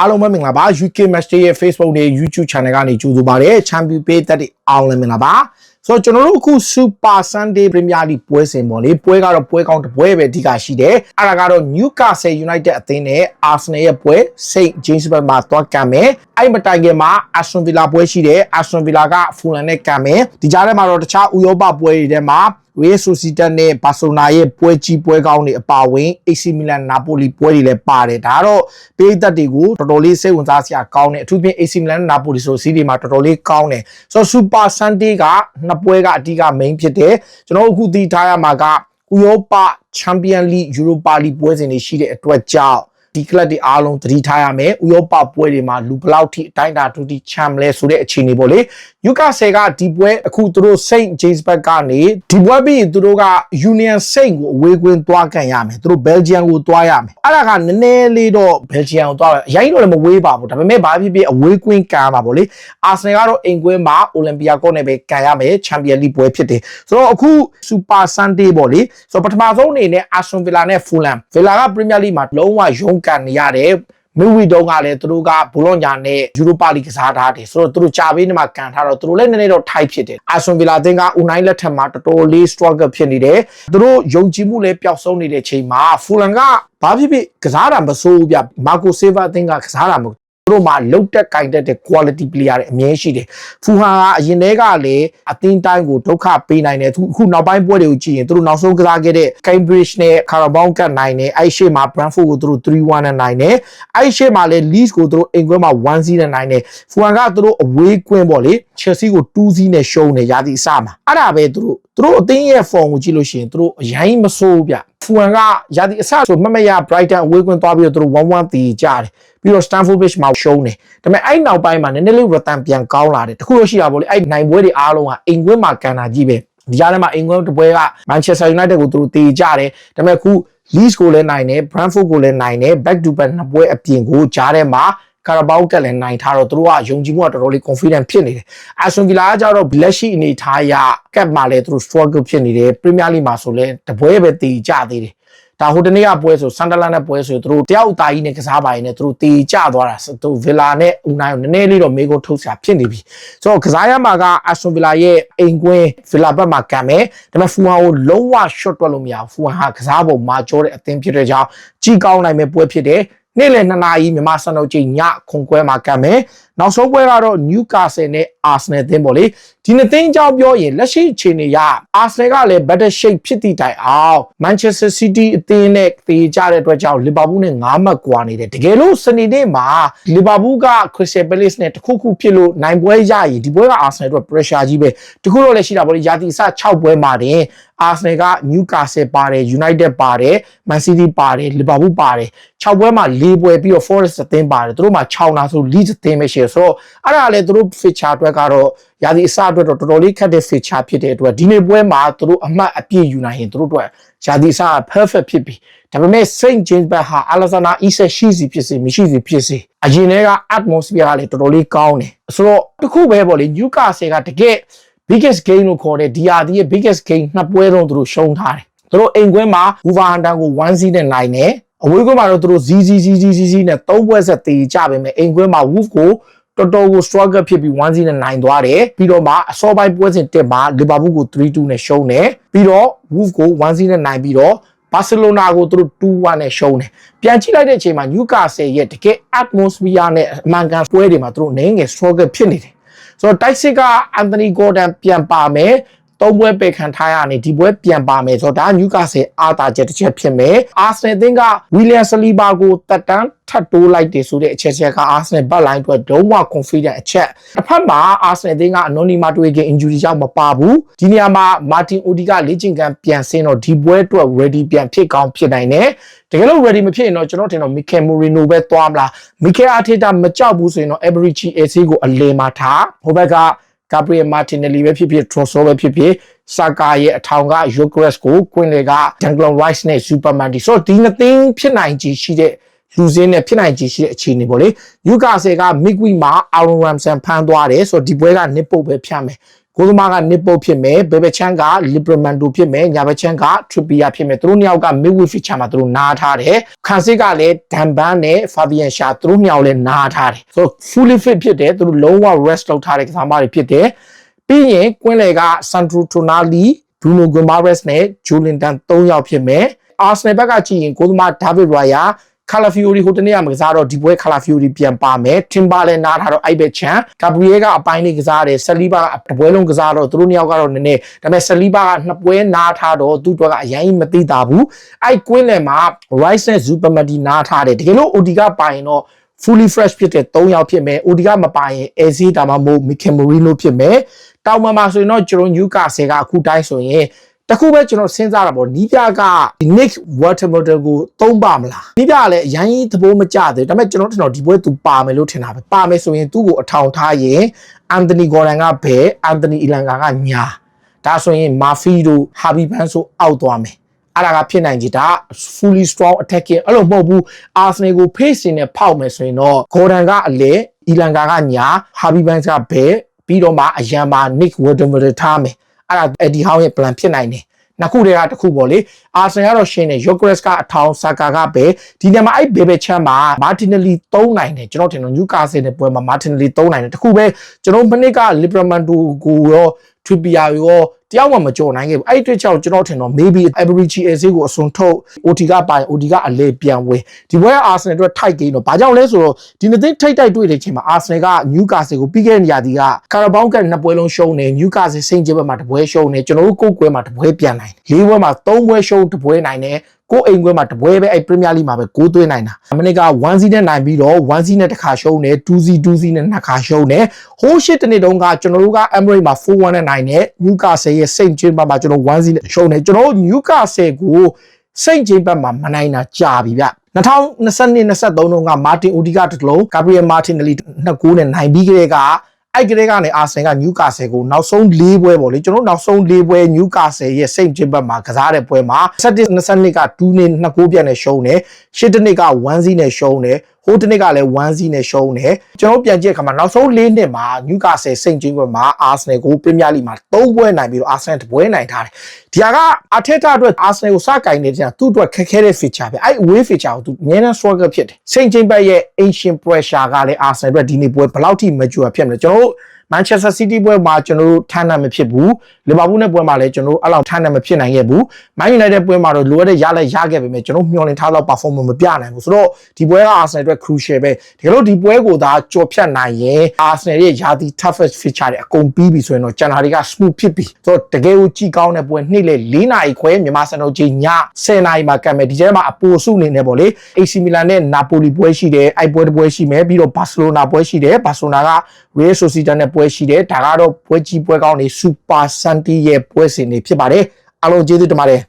အားလုံးပဲမင်္ဂလာပါ UK Match Day ရဲ့ Facebook နဲ့ YouTube Channel ကနေကြိုဆိုပါရစေ။ Champion ပေးသက်တဲ့အားလုံးလည်းမင်္ဂလာပါ။ဆိုတော့ကျွန်တော်တို့အခု Super Sunday Premier League ပွဲစဉ်ပေါ့လေ။ပွဲကတော့ပွဲကောင်းတစ်ပွဲပဲအဓိကရှိတယ်။အဲ့ဒါကတော့ Newcastle United အသင်းနဲ့ Arsenal ရဲ့ပွဲ St Jamesburg မှာတွားကံမယ်။အဲ့မတိုင်ခင်မှာ Aston Villa ပွဲရှိတယ်။ Aston Villa က Fulham နဲ့ကံမယ်။ဒီကြားထဲမှာတော့တခြားဥရောပပွဲတွေထဲမှာ Real Sociedad နဲ့ Barcelona ရဲ့ပွဲကြီးပွဲကောင်းတွေအပါအဝင် AC Milan Napoli ပွဲတွေလည်းပါတယ်ဒါကတော့ပေးသက်တွေကိုတော်တော်လေးစိတ်ဝင်စားစရာကောင်းတယ်အထူးဖြင့် AC Milan နဲ့ Napoli ဆိုစီးတွေမှာတော်တော်လေးကောင်းတယ်ဆိုတော့ Super Sunday ကနှစ်ပွဲကအဓိက main ဖြစ်တယ်ကျွန်တော်တို့အခုသိထားရမှာကဥရောပ Champion League Europa League ပွဲစဉ်တွေရှိတဲ့အတွက်ကြောင့်ဒီ club တွေအားလုံးသတိထားရမယ်ဥရောပပွဲတွေမှာလူဘလောက်ထိအတိုင်းအတာတူတီချမ်လဲဆိုတဲ့အခြေအနေပေါ့လေ ယူကာဆယ်ကဒီပွဲအခုသူတို့ Saint Jamesburg ကနေဒီပွဲပြီးရင်သူတို့က Union Saint ကိုအဝေးကွင်းသွားကန်ရမယ်သူတို့ Belgium ကိုသွားရမယ်အဲ့ဒါကနည်းနည်းလေးတော့ Belgium ကိုသွားရအရင်တော့လည်းမဝေးပါဘူးဒါပေမဲ့ဘာဖြစ်ဖြစ်အဝေးကွင်းကန်ရမှာပေါ့လေ Arsenal ကတော့အိမ်ကွင်းမှာ Olympiacos နဲ့ပဲကန်ရမယ် Champions League ပွဲဖြစ်တယ်ဆိုတော့အခု Super Sunday ပေါ့လေဆိုတော့ပထမဆုံးအနေနဲ့ Aston Villa နဲ့ Fulham Villa က Premier League မှာလုံးဝရုန်းကန်နေရတယ် မိဝီတုံးကလည်းသူတို့ကဘလော့ညာနဲ့ယူရိုပါလီကစားထားတယ်ဆိုတော့သူတို့ကြာပေးနေမှာကန်ထားတော့သူတို့လည်းနည်းနည်းတော့ tight ဖြစ်တယ်အာဆွန်ဗီလာအသင်းကဦးနိုင်လက်ထက်မှာတော်တော်လေး struggle ဖြစ်နေတယ်သူတို့ယုံကြည်မှုလည်းပျောက်ဆုံးနေတဲ့ချိန်မှာဖူလန်ကဘာဖြစ်ဖြစ်ကစားတာမစိုးဘူးဗျမာကိုဆေးဗာအသင်းကကစားတာမဟုတ်သူ တို့မှာလုတ်တက်ကင်တက်တဲ့ quality player တွေအမြဲရှိတယ်ဖူဟာကအရင်တည်းကလည်းအသင်းတိုင်းကိုဒုက္ခပေးနိုင်တယ်အခုနောက်ပိုင်းပွဲတွေကိုကြည့်ရင်သူတို့နောက်ဆုံးကစားခဲ့တဲ့ Cambridge နဲ့ Carabao Cup နိုင်တယ်အဲ့ရှေ့မှာ Brentford ကိုသူတို့3-1နဲ့နိုင်တယ်အဲ့ရှေ့မှာလည်း Leeds ကိုသူတို့အင်ကွင်းမှာ1-0နဲ့နိုင်တယ်ဖူဟန်ကသူတို့အဝေးကွင်းပေါ့လေ Chelsea ကို2-0နဲ့ရှုံးတယ်ရာသီအစမှာအဲ့ဒါပဲသူတို့သူတို့အသင်းရဲ့ form ကိုကြည့်လို့ရှိရင်သူတို့အရင်မဆိုးဗျ ဖူဟန်ကရာသီအစဆိုမမရ Brighton အဝေးကွင်းသွားပြီးတော့သူတို့1-1တည်ကြတယ်ပြီးတော့ Stamford Bridge မှာရှုံးတယ်ဒါပေမဲ့အဲ့နောက်ပိုင်းမှာနည်းနည်းလေး return ပြန်ကောင်းလာတယ်တခုလို့ရှိတာပေါ့လေအဲ့နိုင်ပွဲတွေအားလုံးကအိမ်ကွင်းမှာကန်တာကြီးပဲဒီကြားထဲမှာအင်္ဂလန်တပွဲက Manchester United ကိုသူတို့တေကြတယ်ဒါပေမဲ့အခု Leeds ကိုလည်းနိုင်တယ် Brentford ကိုလည်းနိုင်တယ် back to back နှစ်ပွဲအပြင်ကိုကြားထဲမှာ ကာရာဘောက်ကလည်းနိုင်ထားတော့သူတို့ကယုံကြည်မှုကတော်တော်လေး confident ဖြစ်နေတယ်။အာဆွန်ဗီလာကကြတော့လက်ရှိအနေထားအရကပ်မှာလည်းသူတို့ struggle ဖြစ်နေတယ်။ Premier League မှာဆိုလည်းတပွဲပဲတည်ကြသေးတယ်။ဒါဟိုတနေ့ကပွဲဆိုဆန်ဒလန်နဲ့ပွဲဆိုသူတို့တယောက်အသားကြီးနဲ့ကစားပါရင်လည်းသူတို့တေကြသွားတာသူဗီလာနဲ့ဦးနိုင်ကိုနည်းနည်းလေးတော့မေကိုထုတ်စရာဖြစ်နေပြီဆိုတော့ကစားရမှာကအက်စတွန်ဗီလာရဲ့အိမ်ကွင်းဗီလာဘက်မှာကန်မယ်ဒါပေမဲ့ဖူဟန်ကိုလုံးဝ short တွက်လို့မရဘူးဖူဟန်ဟာကစားပုံမှာကြောတဲ့အသင်းဖြစ်တဲ့ကြောင့်ကြီးကောင်းနိုင်မဲ့ပွဲဖြစ်တယ် နေ့လယ်2နာရီမြန်မာစံတော်ချိန်ညခုံကွဲမှာကံမယ်နောက်ဆုံးပွဲကတော့ Newcastle နဲ့ Arsenal အသင်းပေါ့လေဒီနှစ်သင်းကြောင်းပြောရင်လက်ရှိအခြေအနေရ Arsenal ကလည်း better shape ဖြစ်သည့်တိုင်အောင် Manchester City အသင်းနဲ့တေကြတဲ့အတွက်ကြောင့် Liverpool နဲ့9မှတ်ကွာနေတယ်တကယ်လို့စနေနေ့မှာ Liverpool က Crystal Palace နဲ့တခုခုဖြစ်လို့နိုင်ပွဲရရင်ဒီပွဲက Arsenal အတွက် pressure ကြီးပဲတခုတော့လည်းရှိတာပေါ့လေရာသီအစ6ပွဲမှာတင် Arsenal က Newcastle ပါတယ် United ပါတယ် Man City ပါတယ် Liverpool ပါတယ်6ပွဲမှာ4ပွဲပြီးတော့ Forest အသင်းပါတယ်သူတို့မှာ6နာဆို Leeds အသင်းပဲရှိရဆိုတော့အဲ့ဒါလည်းသူတို့ feature အတွက်ကတော့ရာသီအစအတွက်တော့တော်တော်လေးခက်တဲ့ feature ဖြစ်တဲ့အတွက်ဒီနေ့ပွဲမှာသူတို့အမှတ်အပြည့်ယူနိုင်ရင်သူတို့အတွက်ရာသီအစက perfect ဖြစ်ပြီဒါပေမဲ့ Saint James Park ဟာ Alexander Isak ရှိစီဖြစ်စေမရှိစီဖြစ်စေအရင်တည်းက atmosphere ကလည်းတော်တော်လေးကောင်းတယ်ဆိုတော့တခုပဲပေါ့လေ Newcastle ကတကယ် biggest game လို့ခေါ်တဲ့ DRD ရဲ့ biggest game နှစ်ပွဲလုံးသူတို့ရှုံးထားတယ်သူတို့အိမ်ကွင်းမှာ Wolverhampton ကို1-0နဲ့နိုင်တယ် အဝေးကွင်းမှာတော့သူတို့ ZZZZZ နဲ့၃ပွဲဆက်တေကြပါမယ်အိမ်ကွင်းမှာ Wolf ကိုတော်တော်ကို struggle ဖြစ်ပြီး1-0နဲ့နိုင်သွားတယ်ပြီးတော့မှအစောပိုင်းပွဲစဉ်တက်မှာ Liverpool ကို3-2နဲ့ရှုံးတယ်ပြီးတော့ Wolf ကို1-0နဲ့နိုင်ပြီးတော့ဘာစီလိုနာကိုသူတို့2-1နဲ့ရှုံးတယ်ပြန်ကြည့်လိုက်တဲ့အချိန်မှာ Newcastle ရဲ့တကယ် atmosphere နဲ့အမှန်ကန်ပွဲတွေမှာသူတို့နည်းငယ် struggle ဖြစ်နေတယ်ဆိုတော့တိုက်စစ်ကအန်တိုနီဂေါ်ဒန်ပြန်ပါမယ် သုံးပွဲပေခံထားရနေဒီပွဲပြန်ပါမယ်ဆိုတော့ဒါနယူကာဆယ်အားတာချက်တစ်ချက်ဖြစ်မယ်အာဆနယ်အသင်းကဝီလီယမ်ဆလီဘာကိုတက်တန်းထပ်တိုးလိုက်တယ်ဆိုတဲ့အချက်ချက်ကအာဆနယ်ဘက်လိုင်းအတွက်လုံးဝ confident အချက်တစ်ဖက်မှာအာဆနယ်အသင်းကအနိုနီမာတွေ့က injury ကြောင့်မပါဘူးဒီနေရာမှာမာတင်အိုဒီကလေ့ကျင့်ခန်းပြန်ဆင်းတော့ဒီပွဲအတွက် ready ပြန်ဖြစ်ကောင်းဖြစ်နိုင်တယ်တကယ်လို့ ready မဖြစ်ရင်တော့ကျွန်တော်ထင်တော့ Mikel Merino ပဲသွားမလား Mikel Arteta မကြောက်ဘူးဆိုရင်တော့ Eberechi AC ကိုအလေမှာထားဟိုဘက်က ဂါဘရီယယ်မာတင်နယ်လီပဲဖြစ်ဖြစ်ထရိုဆိုပဲဖြစ်ဖြစ်ဆာကာရဲ့အထောင်ကယိုဂရက်စ်ကိုကွင်းလေကဒန်ဂလန်ရိုက်စ်နဲ့စူပါမန်တီဆိုတော့ဒီနှစ်သင်းဖြစ်နိုင်ခြေရှိတဲ့လူစင်းနဲ့ဖြစ်နိုင်ခြေရှိတဲ့အခြေအနေပေါ့လေယူကာဆယ်ကမစ်ဝီမှာအာရွန်ရမ်ဆန်ဖမ်းသွားတယ်ဆိုတော့ဒီပွဲကနစ်ပုတ်ပဲဖြတ်မယ် ကိုသမားကနစ်ပုတ်ဖြစ်မယ်ဘယ်ဘက်ချမ်းကလီဘရမန်တိုဖြစ်မယ်ညာဘက်ချမ်းကထရပီယာဖြစ်မယ်သူတို့နှစ်ယောက်က midweek feature မှာသူတို့နားထားတယ်ခန်စစ်ကလည်းဒန်ဘန်နဲ့ဖာဘီယန်ရှာသူတို့နှစ်ယောက်လည်းနားထားတယ်ဆိုတော့ fully fit ဖြစ်တယ်သူတို့လုံးဝ rest လုပ်ထားတဲ့ကစားသမားတွေဖြစ်တယ်ပြီးရင်ကွင်းလေကစန်ထရူတိုနာလီဘရူနိုဂွန်ဘာရက်စ်နဲ့ဂျူလင်တန်၃ယောက်ဖြစ်မယ်အာဆနယ်ဘက်ကကြည့်ရင်ကိုသမားဒါဗစ်ရိုယာ ကာလာဖီယိုရီဟိုတနေ့ကမကစားတော့ဒီပွဲကာလာဖီယိုရီပြန်ပါမယ်တင်ပါလည်းနားထားတော့အိုက်ဘက်ချန်ဂါဘရီယဲကအပိုင်းလေးကစားတယ်ဆလီဘာကတပွဲလုံးကစားတော့သူတို့နှစ်ယောက်ကတော့နည်းနည်းဒါပေမဲ့ဆလီဘာကနှစ်ပွဲနားထားတော့သူ့အတွက်ကအရင်မသိတာဘူးအဲ့ကွင်းလယ်မှာ Rice နဲ့ Zupamati နားထားတယ်တကယ်လို့ OD ကပိုင်တော့ fully fresh ဖြစ်တဲ့၃ယောက်ဖြစ်မယ်။ OD ကမပိုင်ရင် AC ဒါမှမဟုတ် Mikel Merino ဖြစ်မယ်။တောင်မှမှာဆိုရင်တော့ကျွန်တော် Newcastle ကအခုတိုင်းဆိုရင် တခုပဲကျွန်တော်စဉ်းစားတာပေါ့နီးပြက Nick Watermodel ကိုသုံးပါမလားနီးပြကလည်းအရင်သဘောမကျသေးဒါပေမဲ့ကျွန်တော်ထင်တော့ဒီပွဲသူပါမယ်လို့ထင်တာပဲပါမယ်ဆိုရင်သူ့ကိုအထောင်ထားရင် Anthony Gordon ကဘယ် Anthony Elanga ကညာဒါဆိုရင် Murphy တို့ Harvey Barnes တို့အောက်သွားမယ်အဲ့ဒါကဖြစ်နိုင်ကြဒါ fully strong attacking အဲ့လိုမဟုတ်ဘူး Arsenal ကို face နေဖောက်မယ်ဆိုရင်တော့ Gordon ကအလေ Elanga ကညာ Harvey Barnes ကဘယ်ပြီးတော့မှအရန်မှာ Nick Watermodel ထားမယ် အဲ့ဒါအဒီဟောင်းရဲ့ plan ဖြစ်နိုင်တယ်နှစ်ခုတည်းကတစ်ခုပေါ့လေအာဆင်ကတော့ရှင်းတယ်ယိုကရက်စ်ကအထောင်ဆာကာကပဲဒီနေရာမှာအဲ့ဘေဘယ်ချမ်းမှာမာတင်နယ်လီ၃နိုင်တယ်ကျွန်တော်ထင်တော့နျူကာဆယ်နဲ့ပွဲမှာမာတင်နယ်လီ၃နိုင်တယ်တခုပဲကျွန်တော်မနစ်ကလီဘရမန်တူကိုရောထရီပီယာရောတ ယောက်မှမကြော်နိုင်ခဲ့ဘူးအဲ့ဒီအတွက်ကြောင့်ကျွန်တော်ထင်တော့ maybe average AC ကိုအစွန်ထုတ် OT ကပိုင် OT ကအလဲပြန်ဝဲဒီပွဲက Arsenal အတွက်ထိုက်ကိန်းတော့ဘာကြောင့်လဲဆိုတော့ဒီနေ့ထိတ်တိုက်တွေ့တဲ့အချိန်မှာ Arsenal က Newcastle ကိုပြီးခဲ့တဲ့ညဒီက Carabao Cup နှစ်ပွဲလုံးရှုံးနေ Newcastle စိန့်ကျဘက်မှာတစ်ပွဲရှုံးနေကျွန်တော်တို့ကိုယ်ကွဲမှာတစ်ပွဲပြန်နိုင်တယ်လေးပွဲမှာသုံးပွဲရှုံးတစ်ပွဲနိုင်တယ်ကိုအိမ်ခွဲမှာတပွဲပဲအဲ့ပရီးမီးယားလိမှာပဲကိုးသွင်းနိုင်တာအမနစ်က1စီးနဲ့နိုင်ပြီးတော့1စီးနဲ့တစ်ခါရှုံးတယ်2စီး2စီးနဲ့နှစ်ခါရှုံးတယ်ဟိုးရှစ်တနေ့တုန်းကကျွန်တော်တို့က Emirates မှာ4-1နဲ့နိုင်တယ် Newcastle ရဲ့ Saint James မှာကျွန်တော်1စီးနဲ့ရှုံးတယ်ကျွန်တော်တို့ Newcastle ကို Saint James မှာမနိုင်တာကြာပြီဗျ2022 23တုန်းကမာတင်အိုဒီကတစ်လုံးဂါဘရီယယ်မာတင်နယ်လီနှစ်ကူးနဲ့နိုင်ပြီးကြတဲ့ကအဲ့ကလေးကနေအာဆင်ကနျူကာဆယ်ကိုနောက်ဆုံး၄ပွဲပေါ့လေကျွန်တော်နောက်ဆုံး၄ပွဲနျူကာဆယ်ရဲ့စိတ်ကျင်းဘက်မှာကစားတဲ့ပွဲမှာ17 22က2နေ2ကိုပြတ်နဲ့ရှုံးတယ်8တနစ်က1စီးနဲ့ရှုံးတယ် ဟိုတနစ်ကလည်း1စီးနဲ့ရှုံးတယ်ကျွန်တော်ပြန်ကြည့်အခါမှာနောက်ဆုံး၄နှစ်မှာနျူကာဆယ်စိတ်ကျင်းဘက်မှာအာဆင်ကိုပရီးမီးယားလိမှာ3ပွဲနိုင်ပြီးတော့အာဆင်တပွဲနိုင်ထားတယ်ဒီဟာကအထက်ထအတွက်အာဆင်ကိုစကင်နေတဲ့သူ့အတွက်ခက်ခဲတဲ့ feature ပဲအဲ့ away feature ကိုသူအများနဲ့ struggle ဖြစ်တယ်စိတ်ကျင်းဘက်ရဲ့ ancient pressure ကလည်းအာဆင်အတွက်ဒီနေ့ပွဲဘယ်လောက်ထိ mature ဖြစ်မလဲကျွန်တော်တို့ Manchester City ပွဲမှာကျွန်တော်တို့ထမ်းနိုင်မဖြစ်ဘူး Liverpool နဲ့ပွဲမှာလည်းကျွန်တော်တို့အဲ့လောက်ထမ်းနိုင်မဖြစ်နိုင်ခဲ့ဘူး Man United ပွဲမှာတော့လိုအပ်တဲ့ရလက်ရခဲ့ပေမဲ့ကျွန်တော်မျှော်လင့်ထားလောက် performance မပြနိုင်ဘူးဆိုတော့ဒီပွဲက Arsenal အတွက် crucial ပဲတကယ်လို့ဒီပွဲကိုသာကြော်ဖြတ်နိုင်ရင် Arsenal ရဲ့ယာတီ toughest feature တွေအကုန်ပြီးပြီဆိုရင်တော့ကျန်တာတွေက smooth ဖြစ်ပြီဆိုတော့တကယ်ကိုကြည်ကောင်းတဲ့ပွဲနေ့လေ၄နာရီခွဲမြန်မာစံတော်ချိန်ည10နာရီမှာကတ်မယ်ဒီကျဲမှာအပိုစုအနေနဲ့ပေါ့လေ AC Milan နဲ့ Napoli ပွဲရှိတယ်အဲ့ပွဲတစ်ပွဲရှိမယ်ပြီးတော့ Barcelona ပွဲရှိတယ် Barcelona က Real Sociedad နဲ့ပွဲရှိတယ်ဒါကတော့ပွဲကြီးပွဲကောင်းနေ Super Santi ရဲ့ပွဲစဉ်တွေဖြစ်ပါတယ်အားလုံးကျေးဇူးတင်ပါတယ်